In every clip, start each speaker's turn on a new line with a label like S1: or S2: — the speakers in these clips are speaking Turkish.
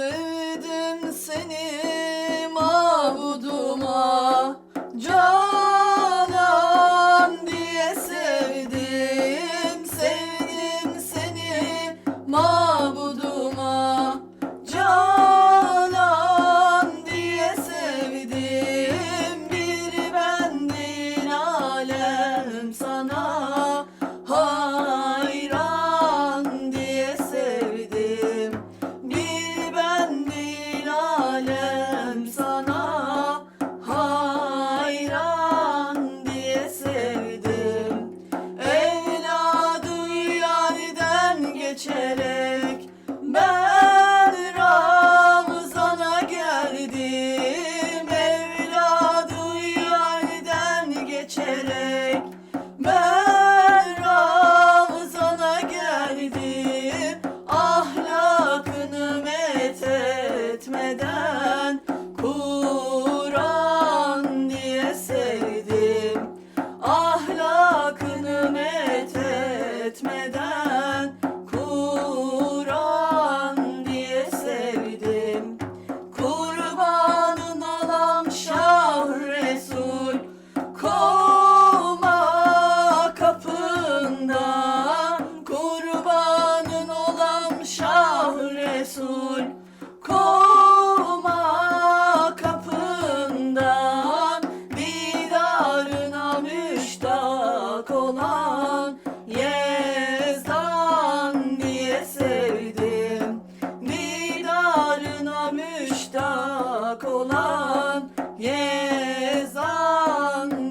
S1: sevdim seni. Ben Ravzan'a geldim Evladı yerden geçerek. Ben Hak olan Yezan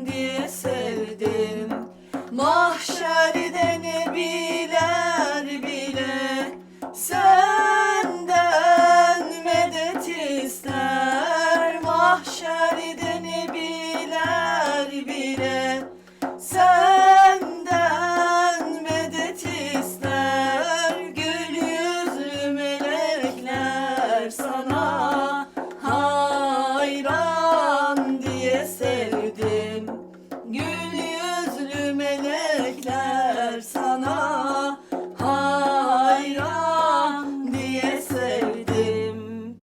S1: diye sevdim. Mahşerde Nebi